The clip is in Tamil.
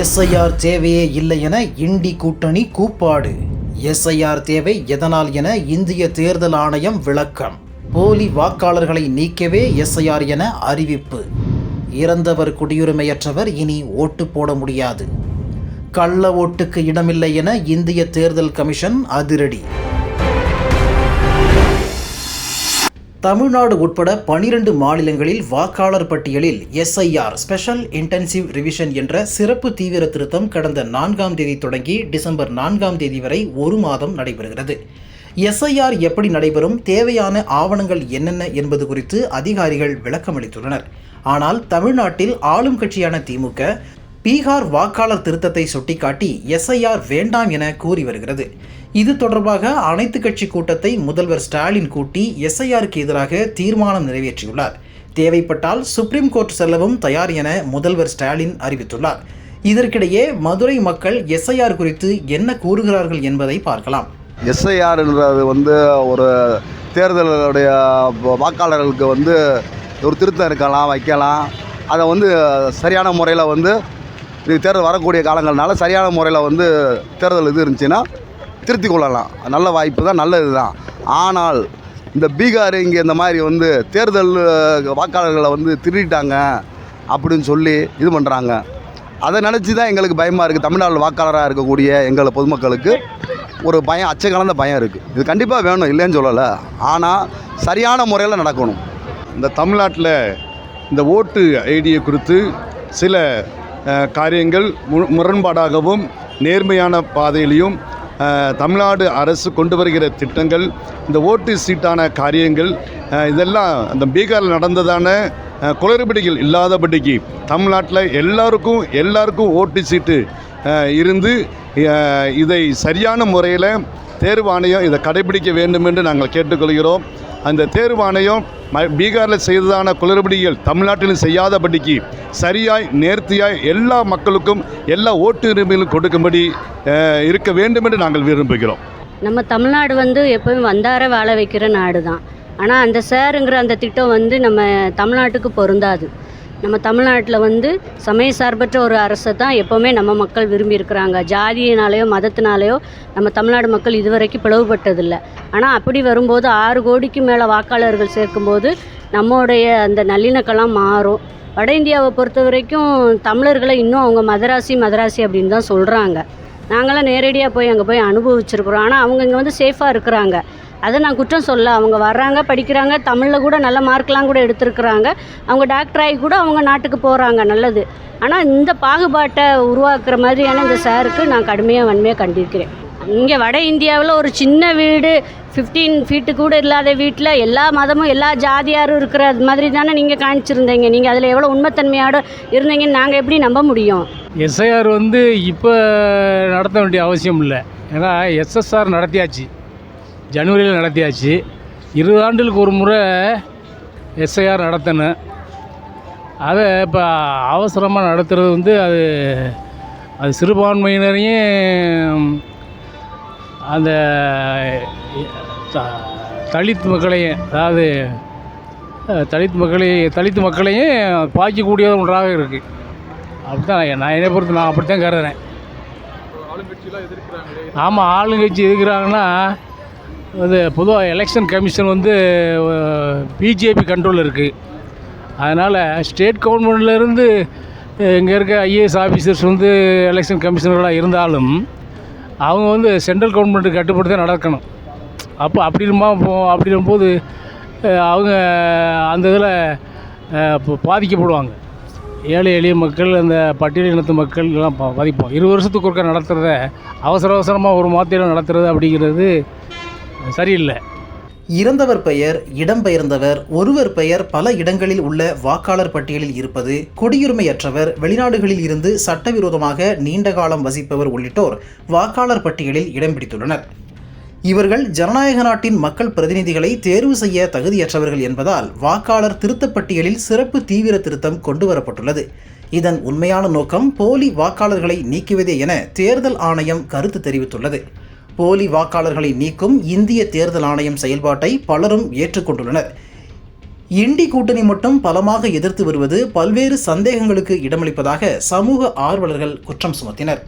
எஸ்ஐஆர் தேவையே இல்லை என இண்டி கூட்டணி கூப்பாடு. எஸ்ஐஆர் தேவை எதனால் என இந்திய தேர்தல் ஆணையம் விளக்கம். போலி வாக்காளர்களை நீக்கவே எஸ்ஐஆர் என அறிவிப்பு. இறந்தவர் குடியுரிமையற்றவர் இனி ஓட்டு போட முடியாது. கள்ள ஓட்டுக்கு இடமில்லை என இந்திய தேர்தல் கமிஷன் அதிரடி. தமிழ்நாடு உட்பட பனிரெண்டு மாநிலங்களில் வாக்காளர் பட்டியலில் எஸ்ஐஆர் ஸ்பெஷல் இன்டென்சிவ் ரிவிஷன் என்ற சிறப்பு தீவிர திருத்தம் கடந்த நான்காம் தேதி தொடங்கி டிசம்பர் நான்காம் தேதி வரை ஒரு மாதம் நடைபெறுகிறது. எஸ்ஐஆர் எப்படி நடைபெறும் தேவையான ஆவணங்கள் என்னென்ன என்பது குறித்து அதிகாரிகள் விளக்கமளித்துள்ளனர். ஆனால் தமிழ்நாட்டில் ஆளும் கட்சியான திமுக பீகார் வாக்காளர் திருத்தத்தை சுட்டிக்காட்டி எஸ்ஐஆர் வேண்டாம் என கூறி வருகிறது. இது தொடர்பாக அனைத்து கட்சி கூட்டத்தை முதல்வர் ஸ்டாலின் கூட்டி எஸ்ஐஆருக்கு எதிராக தீர்மானம் நிறைவேற்றியுள்ளார். தேவைப்பட்டால் சுப்ரீம் கோர்ட் செல்லவும் தயார் என முதல்வர் ஸ்டாலின் அறிவித்துள்ளார். இதற்கிடையே மதுரை மக்கள் எஸ்ஐஆர் குறித்து என்ன கூறுகிறார்கள் என்பதை பார்க்கலாம். எஸ்ஐஆர்ன்றது வந்து ஒரு தேர்தலுடைய வாக்காளர்களுக்கு வந்து ஒரு திருத்தம் இருக்கலாம் வைக்கலாம். அதை வந்து சரியான முறையில் வந்து இது தேர்தல் வரக்கூடிய காலங்கள்னால சரியான முறையில் வந்து தேர்தல் இது இருந்துச்சுன்னா திருத்திக் கொள்ளலாம் நல்ல வாய்ப்பு தான் நல்லது தான். ஆனால் இந்த பீகார் இங்கே இந்த மாதிரி வந்து தேர்தல் வாக்காளர்களை வந்து திருடிட்டாங்க அப்படின்னு சொல்லி இது பண்ணுறாங்க அதை நினச்சி தான் எங்களுக்கு பயமாக இருக்குது தமிழ்நாடு வாக்காளராக இருக்கக்கூடிய எங்களை பொதுமக்களுக்கு ஒரு பயம் அச்ச கலந்த பயம் இருக்குது இது கண்டிப்பாக வேணும் இல்லைன்னு சொல்லலை. ஆனால் சரியான முறையில் நடக்கணும். இந்த தமிழ்நாட்டில் இந்த ஓட்டு ஐடியை குறித்து சில காரியங்கள் மு- முரண்பாடாகவும் நேர்மையான பாதையிலையும் தமிழ்நாடு அரசு கொண்டு வருகிற திட்டங்கள் இந்த ஓட்டு சீட்டான காரியங்கள் இதெல்லாம் அந்த பீகாரில் நடந்ததான குளறுபடிகள் இல்லாதபடிக்கு தமிழ்நாட்டில் எல்லாருக்கும் எல்லாருக்கும் ஓட்டு சீட்டு இருந்து இதை சரியான முறையில் தேர்வு ஆணையம் இதை கடைபிடிக்க வேண்டும் என்று நாங்கள் கேட்டுக்கொள்கிறோம். அந்த தேர்வாணையம் ம- பீகாரில் செய்ததான குளறுபடிகள் தமிழ்நாட்டிலும் செய்யாதபடிக்கு சரியாய் நேர்த்தியாய் எல்லா மக்களுக்கும் எல்லா ஓட்டுரிமையிலும் கொடுக்கும்படி இருக்க வேண்டும் என்று நாங்கள் விரும்புகிறோம். நம்ம தமிழ்நாடு வந்து எப்பவும் வந்தார வாழ வைக்கிற நாடு தான் ஆனால் அந்த சேருங்கிற அந்த திட்டம் வந்து நம்ம தமிழ்நாட்டுக்கு பொருந்தாது. நம்ம தமிழ்நாட்டில் வந்து சமய சார்பற்ற ஒரு அரசை தான் எப்போவுமே நம்ம மக்கள் விரும்பி இருக்கிறாங்க ஜாதியினாலேயோ மதத்தினாலேயோ நம்ம தமிழ்நாடு மக்கள் இதுவரைக்கும் பிளவுபட்டதில்லை. ஆனால் அப்படி வரும்போது ஆறு கோடிக்கு மேலே வாக்காளர்கள் சேர்க்கும்போது நம்மளுடைய அந்த நல்லிணக்கெல்லாம் மாறும். வட இந்தியாவை பொறுத்த வரைக்கும் தமிழர்களை இன்னும் அவங்க மதராசி மதராசி அப்படின்னு தான் சொல்கிறாங்க நாங்களாம் நேரடியாக போய் அங்கே போய் அனுபவிச்சிருக்கிறோம். ஆனால் அவங்க இங்கே வந்து சேஃபாக இருக்கிறாங்க. அதை நான் குற்றம் சொல்ல. அவங்க வர்றாங்க படிக்கிறாங்க தமிழில் கூட நல்ல மார்க்லாம் கூட எடுத்துருக்குறாங்க. அவங்க டாக்டர் ஆகி கூட அவங்க நாட்டுக்கு போகிறாங்க நல்லது. ஆனால் இந்த பாகுபாட்டை உருவாக்குற மாதிரியான இந்த சாருக்கு நான் கடுமையாக வன்மையாக கண்டிருக்கிறேன். இங்கே வட இந்தியாவில் ஒரு சின்ன வீடு ஃபிஃப்டீன் ஃபீட்டு கூட இல்லாத வீட்டில் எல்லா மதமும் எல்லா ஜாதியாரும் இருக்கிற மாதிரி தானே நீங்கள் காணிச்சிருந்தீங்க. நீங்கள் அதில் எவ்வளோ உண்மைத்தன்மையோடு இருந்தீங்கன்னு நாங்கள் எப்படி நம்ப முடியும்? எஸ்ஐஆர் வந்து இப்போ நடத்த வேண்டிய அவசியம் இல்லை. ஏன்னா எஸ்எஸ்ஆர் நடத்தியாச்சு. ஜனவரியில் நடத்தியாச்சு. இருபது ஆண்டுகளுக்கு ஒரு முறை எஸ்ஐஆர் நடத்தணும் அதை இப்போ அவசரமாக நடத்துறது வந்து அது அது சிறுபான்மையினரையும் அந்த த- தலித் மக்களையும் அதாவது தலித் மக்களை தலித் மக்களையும் பாய்க்கக்கூடிய ஒன்றாக இருக்குது அப்படித்தான் நான் என்னை பொறுத்து நான் அப்படித்தான் கருதுறேன். ஆமாம் ஆளுங்கட்சி எதுக்குறாங்கன்னா வந்து பொதுவாக எலெக்ஷன் கமிஷன் வந்து பிஜேபி கண்ட்ரோல் இருக்குது அதனால் ஸ்டேட் கவர்மெண்ட்லேருந்து இங்கே இருக்க ஐஏஎஸ் ஆஃபீஸர்ஸ் வந்து எலெக்ஷன் கமிஷனர்களாக இருந்தாலும் அவங்க வந்து சென்ட்ரல் கவர்மெண்ட்டுக்கு கட்டுப்பட்டு தான் நடக்கணும். அப்போ அப்படி இருக்குமா அப்படி இருக்கும்போது அவங்க அந்த இதில் பாதிக்கப்படுவாங்க. ஏழை எளிய மக்கள் அந்த பட்டியலினத்து மக்கள் எல்லாம் பா- பாதிப்போம். இரு வருஷத்துக்கு ஒருக்கா நடத்துகிறத அவசர அவசரமாக ஒரு மாத்திரம் நடத்துகிறது அப்படிங்கிறது சரியில்லை. இறந்தவர் பெயர் இடம்பெயர்ந்தவர் ஒருவர் பெயர் பல இடங்களில் உள்ள வாக்காளர் பட்டியலில் இருப்பது குடியுரிமையற்றவர் வெளிநாடுகளில் இருந்து சட்டவிரோதமாக நீண்ட காலம் வசிப்பவர் உள்ளிட்டோர் வாக்காளர் பட்டியலில் இடம் பிடித்துள்ளனர். இவர்கள் ஜனநாயக நாட்டின் மக்கள் பிரதிநிதிகளை தேர்வு செய்ய தகுதியற்றவர்கள் என்பதால் வாக்காளர் திருத்தப்பட்டியலில் சிறப்பு தீவிர திருத்தம் கொண்டுவரப்பட்டுள்ளது. இதன் உண்மையான நோக்கம் போலி வாக்காளர்களை நீக்குவதே என தேர்தல் ஆணையம் கருத்து தெரிவித்துள்ளது. போலி வாக்காளர்களை நீக்கும் இந்திய தேர்தல் ஆணையம் செயல்பாட்டை பலரும் ஏற்றுக்கொண்டுள்ளனர். இண்டி கூட்டணி மட்டும் பலமாக எதிர்த்து வருவது பல்வேறு சந்தேகங்களுக்கு இடமளிப்பதாக சமூக ஆர்வலர்கள் குற்றம் சுமத்தினர்.